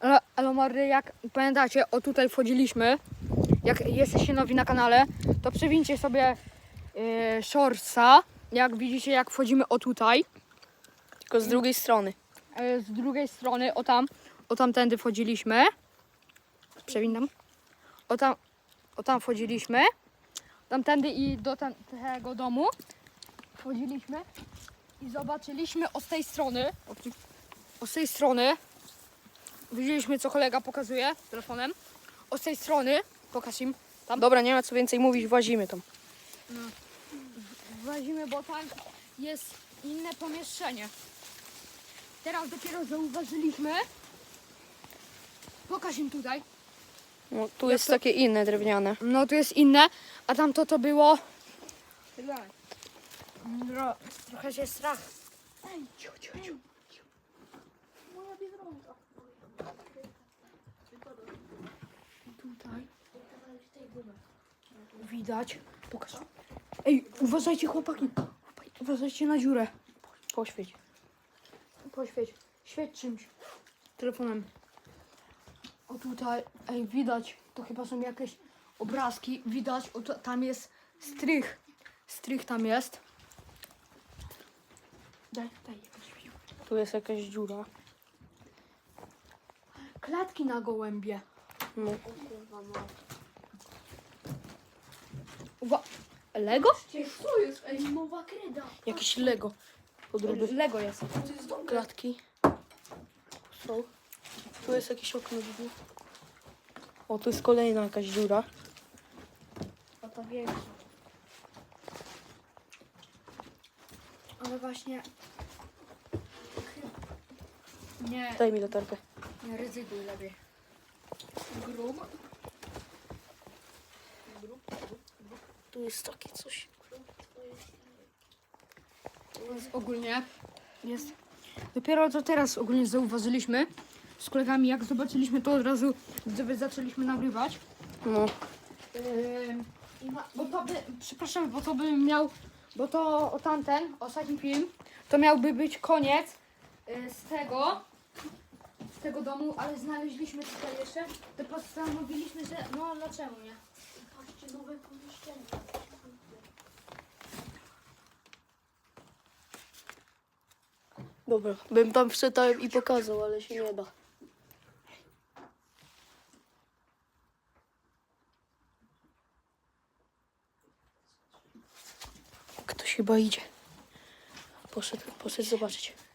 Ale, ale Mary, jak pamiętacie, o tutaj wchodziliśmy, jak jesteście nowi na kanale, to przewincie sobie yy, shortsa, jak widzicie, jak wchodzimy o tutaj, Tylko z drugiej strony. yy, z drugiej strony, o tam, o tamtędy wchodziliśmy, przewinam, o tam, o tam wchodziliśmy, tamtędy i do tego domu wchodziliśmy i zobaczyliśmy o z tej strony, o, tu- o z tej strony, widzieliśmy co kolega pokazuje telefonem, o z tej strony, pokaż im, tam Dobra, nie ma co więcej mówić, włazimy tam. Włazimy, bo tam jest inne pomieszczenie. Teraz dopiero zauważyliśmy. Pokaż im tutaj. No, tu jest takie inne drewniane. No tu jest inne, a tamto to było. Tro, trochę się strach. Ej, ciu, ciu, ciu. Moja biedronka. Tutaj widać. Pokaż. Ej, uważajcie chłopaki. Uważajcie na dziurę. Poświeć. Poświeć. Świeć czymś. Telefonem. O tutaj, ej, widać. To chyba są jakieś obrazki. Widać, o, tam jest strych. Strych tam jest. Daj, daj. Tu jest jakaś dziura. Klatki na gołębie. No. Uwa Lego? Co jest? Ej, nowa kreda. Jakiś Lego. Podróby. Lego jest. To jest dobre. Klatki. Są. Tu jest jakieś okno widzę. O, tu jest kolejna jakaś dziura. O to większa. Ale właśnie... Nie, Daj mi latarkę. Nie ryzykuj lepiej. Grób. Tu jest takie coś. Jest ogólnie jest. Dopiero to teraz ogólnie zauważyliśmy z kolegami, jak zobaczyliśmy to od razu gdyby zaczęliśmy nagrywać. No. Bo to by, przepraszam, bo to by miał, bo to o tamten, ostatni film, to miałby być koniec y, z tego, tego domu, ale znaleźliśmy tutaj jeszcze, to postanowiliśmy, że no dlaczego nie? Patrzcie, nowe pomieszczenie. Dobra, bym tam wszedł i pokazał, ale się nie da. Ktoś chyba idzie. Poszedł, poszedł zobaczyć.